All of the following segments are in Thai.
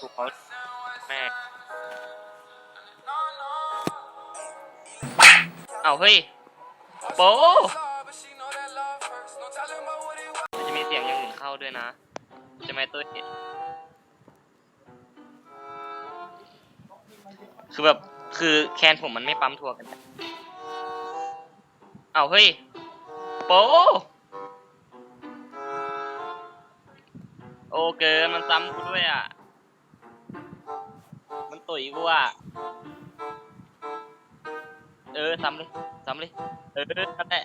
ครูเขาแม่เอาเฮ้ย โป๊จะมีเสียงอย่างอื่นเข้าด้วยนะ จะไม่ตัวเห็นคือแบบคือแคนผมมันไม่ปั๊มทัวร์กันเอาเฮ้ย โปโอเคมันซ้ำกูด้วยอ่ะตุยกูอ่ะเออซ้ำเลยซ้ำเลยเออนั่นแหละ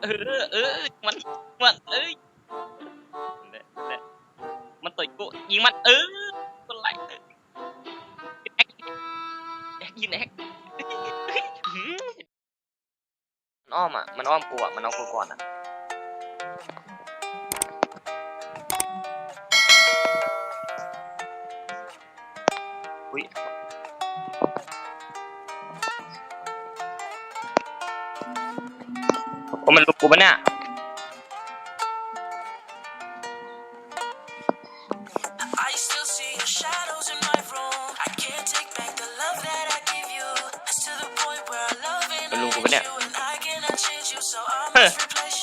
เออเออมันมันเอ้ยมันตุยกูยิงมันเออตัวไหลแอ็กอ็กยิงแอ็กนอ้อมอ่ะมันอ้อมกูอ่ะมันเอากูก่อนอ่ะวิโอ้มันลุกกูปะเนี่ยลูกกูปะเนี่ยย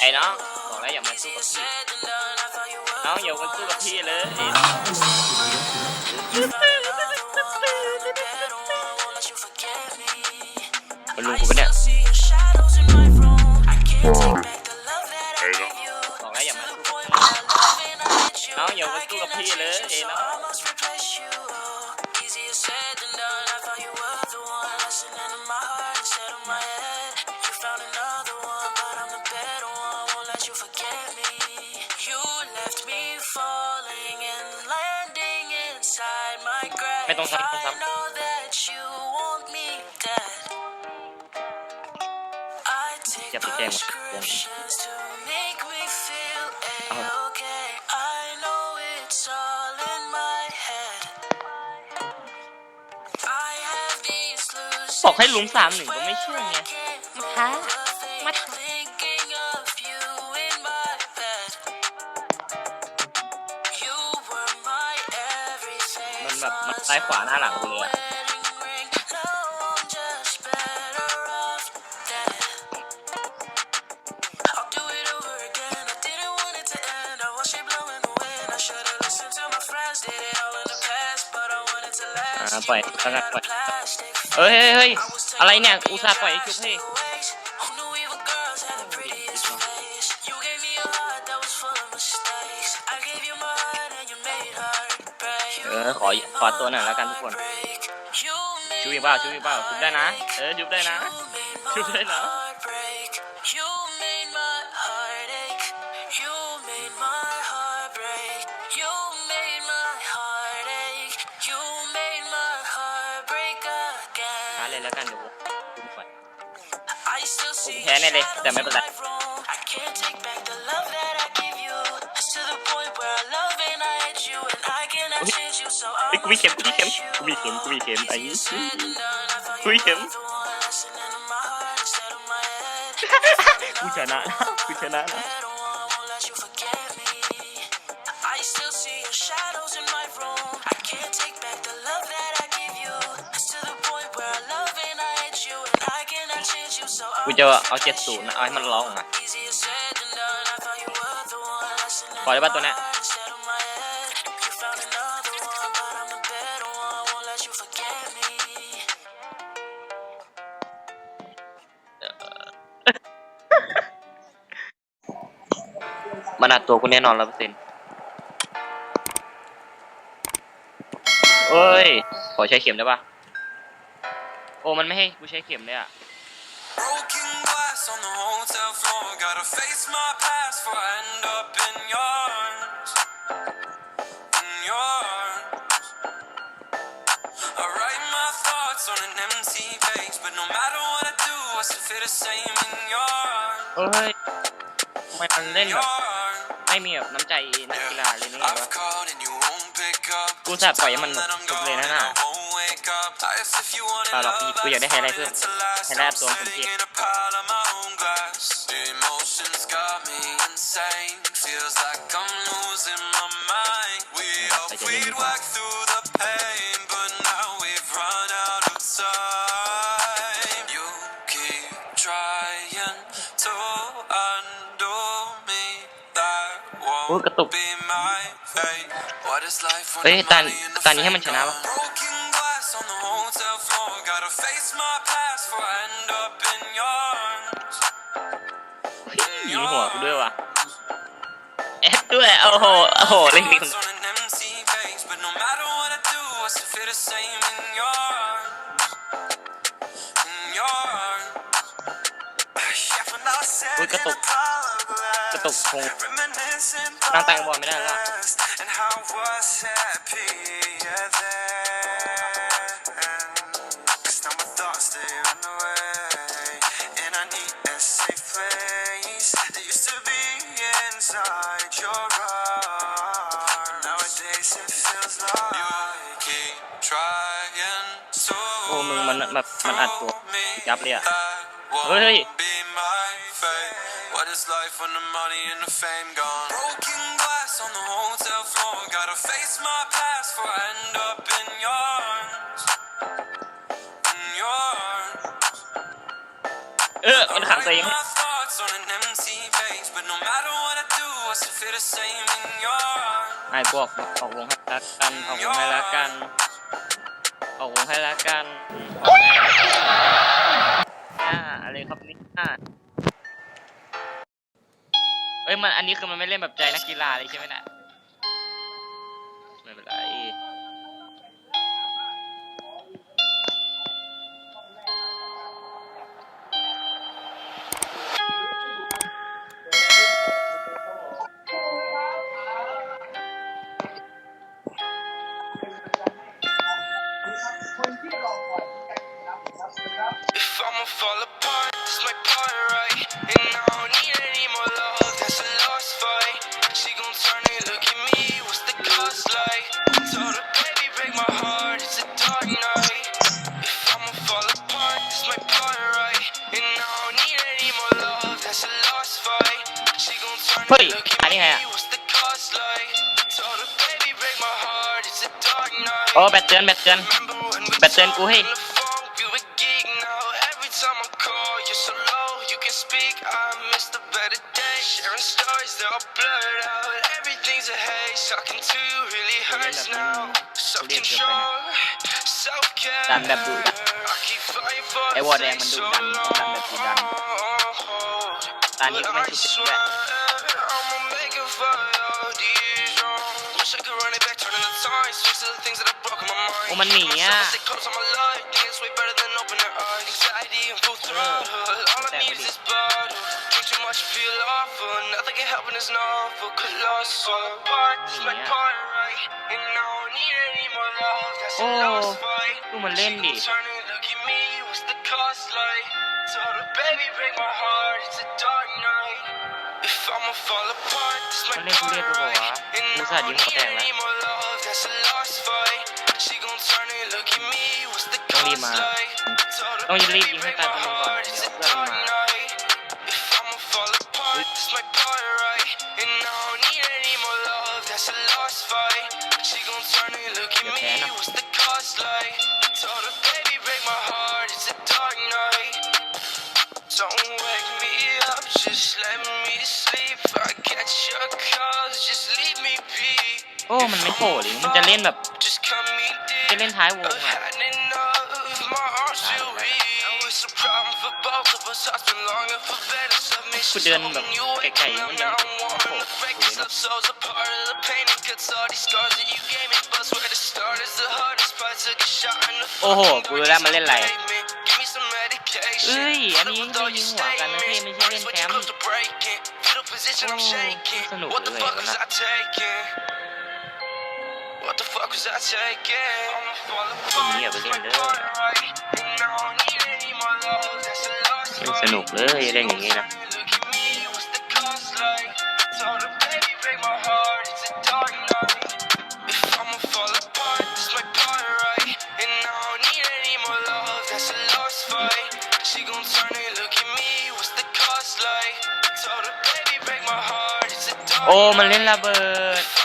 ไอ้น้องบอกแล้วอย่ามาสู้กับพี่น้องอย่ามาสู้กับพี่เลยบอกแล้วอย่ามาน้องอย่ามาสู้กับพี่เลยเอ้ยน้องไม่ต้องซ้ำต้องซำอย่าตปแกล้งบอกให้ลุ้มสามหนึ่งก็ไม่เชื่อไงมาท้ามามันแบบมันซ้ายขวาหน้าหลังเลยล่อยส้กัปล่อยเฮ้ยเฮ้ยอะไรเนี่ยอุตส่าห์ปล่อยใหุ้บให้เออ ขอขอตัวหน่อยแล้วกันทุกคนชุบอีกเปล่าชุบอีกเปล่าชุบได้นะ เออชุบได้นะชุบได้นะเลยแล้วกันเดี๋ยวคุณฝันผมแพ้แน่เลยแต่ไม่เป็นไรไอ้กูมีเข็มกูมีเข็มกูมีเข็มกูมีเข็มไอ้กูมีเข็มกูชนะนะกูชนะนะกูจะเอาเจ็ดศูนย์เอาให้มันร้องออกมาขอได้ป่ะตัวนี้มันอัดตัวกูแน่นอนร้อยเปอร์เซ็นเฮ้ยขอใช้เข็มได้ปะโอ้มันไม่ให้กูใช้เข็มเลยอ่ะ on the hotel floor. Gotta face my past for I end up in yours. a r m In yours. a r m I write my thoughts on an empty page, but no matter what I do, I still feel the same in yours. เอ้ยทำไมมันเล่น In แบบ yours. ไม่มีแบบน้ำใจนักกีฬาเลยนี่ไงวะกูแจบปล่อยมันหมดจบเลยนะน่า b u ล่หรอกปีกูอยากได้ไฮไลท์เพิ่มไฮไลท์ตัวผมเพียบ insane. Feels like I'm losing my mind. We all we'd walk through the pain, but now we've run out of time. You keep trying to undo me. That won't be my fate. What is life when I'm not ด้วยว่ะแอดด้วยโอ้โหโอ้โหเล่นจรงอุ้ยกระตุกกระตุกคงนั่งแต่งบอลไม่ได้แล้ว inside your Nowadays it feels like you keep trying so oh, What is life when the money and the fame gone? Broken glass on the hotel floor. Gotta face my past for I end up in your arms. In your arms. thoughts on an empty ไอ้พวกออกวงให้รักกันออกวงให้รักกันออกวงให้รักกันอาอะไรครับนี่าเอ้ยมัน อันนี้คือมันไม่เล่นแบบใจนักกีฬาเลยใช่ไหมนะไม่เป็นไร is my part, right? And I don't need any more love, that's a lost fight. She gon' turn and look at me, what's the cost like? Told her, baby, break my heart, it's a dark night. If I'ma fall apart, this my part, right? And I don't need any more love, that's a lost fight. She gon' turn and look at me, what's the cost like? Told her, baby, break my heart, it's a dark oh, night. Oh, hey. talking to you really hurts now. So control, self care. ตามแบบดูไอ้วอแดงมันดุดันตามแบบดุดันตานี้ก็ไม่ถูกจุดแหละโอ้มันหนีอ่ะแต่ไม่ดี I should feel awful. Nothing can help in this novel. Cause love's so apart. It's like part right. And I need any more love. That's a oh. lost fight. She turn and look at me. What's the cost like? Told her, baby, break my heart. It's a dark night. If I'ma fall apart, it's like part right. And I need any more love. That's a lost fight. She gon' turn and look at me. What's the cost like? Told her, baby, break my heart. she gon' turn and look at me. What's the cost like? Told her, baby, break my heart. It's a dark night. Don't wake me up, just let me sleep. I get your calls, just leave me be. Oh, โอ้ Just me i had enough. My heart's weak. It's a problem for both of us. I've been longing for better submission. you I'm oh, to break this up. โอ้โหกูรูแล้วมาเล่นอะไรเอ้ย อันนี้จ่ยิงหัวกันนะพี่ไม่ใช่เล่นแคมป์สนุกเลยนะคนนี้อย่าไปเล่นเลยมันสนุกเลยเล่นอย่างนี้นะโอ้ มันเล่นระเบิด โ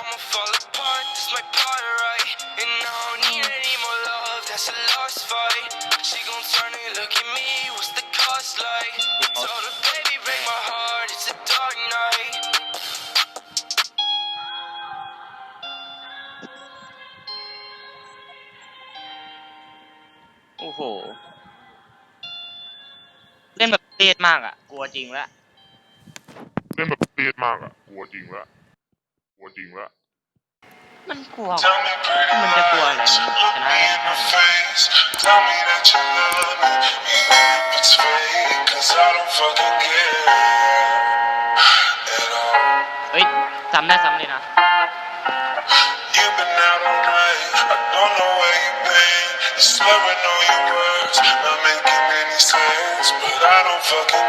อ้โห เล่นแบบเตดมากอ่ะ กลัวจริงแล้วเครียดมากอะกลัวจริงละกลัวจริงละมันกลัวมันจะกลัวอะไรนะ เฮ้ยจำได้จำเลยนะ Swearing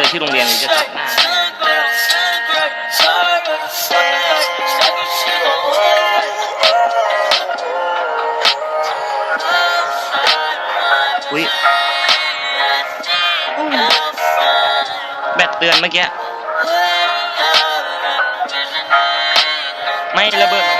อที่โรงเรียนจะจัดหน้าอุ้ยแบตเตือนเมื่อกี้ ไม่ระเบิด